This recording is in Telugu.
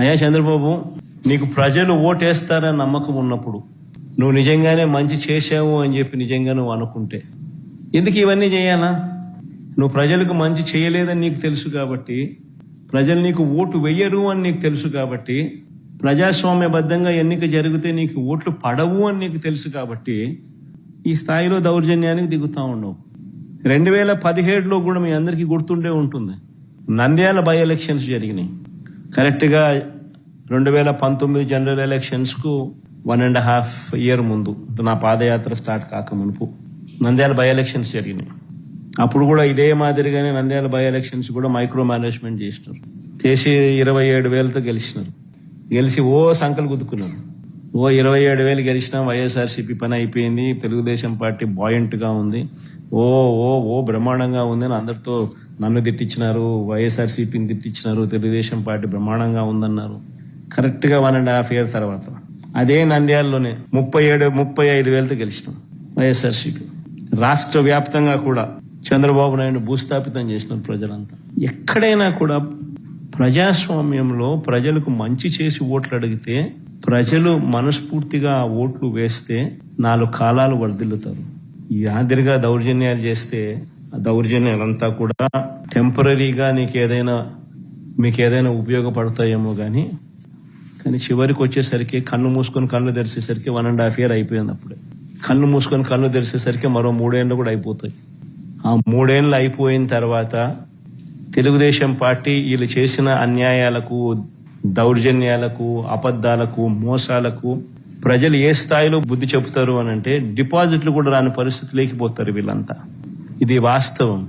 అయ్యా చంద్రబాబు నీకు ప్రజలు ఓటేస్తారని నమ్మకం ఉన్నప్పుడు నువ్వు నిజంగానే మంచి చేశావు అని చెప్పి నిజంగా నువ్వు అనుకుంటే ఎందుకు ఇవన్నీ చేయాలా? నువ్వు ప్రజలకు మంచి చేయలేదని నీకు తెలుసు కాబట్టి ప్రజలు నీకు ఓటు వెయ్యరు అని నీకు తెలుసు కాబట్టి ప్రజాస్వామ్యబద్ధంగా ఎన్నిక జరిగితే నీకు ఓట్లు పడవు అని నీకు తెలుసు కాబట్టి ఈ స్థాయిలో దౌర్జన్యానికి దిగుతా ఉండవు రెండు వేల పదిహేడులో కూడా మీ అందరికీ గుర్తుండే ఉంటుంది. నంద్యాల బై ఎలక్షన్స్ జరిగినాయి. కరెక్ట్గా రెండు వేల పంతొమ్మిది జనరల్ ఎలక్షన్స్కు వన్ అండ్ హాఫ్ ఇయర్ ముందు నా పాదయాత్ర స్టార్ట్ కాక మునుపు నంద్యాల బై ఎలక్షన్స్ జరిగినాయి. అప్పుడు కూడా ఇదే మాదిరిగానే నంద్యాల బై ఎలక్షన్స్ కూడా మైక్రో మేనేజ్మెంట్ చేసినారు. చేసి ఇరవై ఏడు వేలతో గెలిచినారు. గెలిచి ఓ సంకలు గుద్దుకున్నారు. ఓ ఇరవై ఏడు వేలు గెలిచినా వైఎస్ఆర్సీపీ పని అయిపోయింది. తెలుగుదేశం పార్టీ బాయింట్గా ఉంది. ఓ ఓ ఓ బ్రహ్మాండంగా ఉంది అని అందరితో నన్ను తిట్టించినారు వైఎస్ఆర్సీపీని తిట్టించినారు తెలుగుదేశం పార్టీ బ్రహ్మాండంగా ఉందన్నారు. కరెక్ట్గా వన్ అండ్ హాఫ్ ఇయర్ తర్వాత. అదే నంద్యాలలోనే ముప్పై ఏడు ముప్పై ఐదు వేలతో గెలిచినాం వైఎస్ఆర్సీపీ. రాష్ట్ర వ్యాప్తంగా కూడా చంద్రబాబు నాయుడు భూస్థాపితం చేసిన ప్రజలంతా. ఎక్కడైనా కూడా ప్రజాస్వామ్యంలో ప్రజలకు మంచి చేసి ఓట్లు అడిగితే ప్రజలు మనస్ఫూర్తిగా ఓట్లు వేస్తే నాలుగు కాలాలు వర్ధిల్లుతారు యాదిరిగా దౌర్జన్యాలు చేస్తే ఆ దౌర్జన్యాలంతా కూడా టెంపరీగా నీకు ఏదైనా మీకు ఏదైనా ఉపయోగపడతాయేమో కానీ కానీ చివరికి వచ్చేసరికి కన్ను మూసుకొని కళ్ళు తెరిచేసరికి వన్ అండ్ హాఫ్ ఇయర్ అయిపోయింది అప్పుడే. కన్ను మూసుకొని కళ్ళు తెరిచేసరికి మరో మూడేళ్ళు కూడా అయిపోతాయి. ఆ మూడేళ్ళు అయిపోయిన తర్వాత తెలుగుదేశం పార్టీ వీళ్ళు చేసిన అన్యాయాలకు దౌర్జన్యాలకు అబద్ధాలకు మోసాలకు ప్రజలు ఏ స్థాయిలో బుద్ధి చెబుతారు అని అంటే డిపాజిట్లు కూడా రాని పరిస్థితి లేకపోతారు వీళ్ళంతా. ఇది వాస్తవం.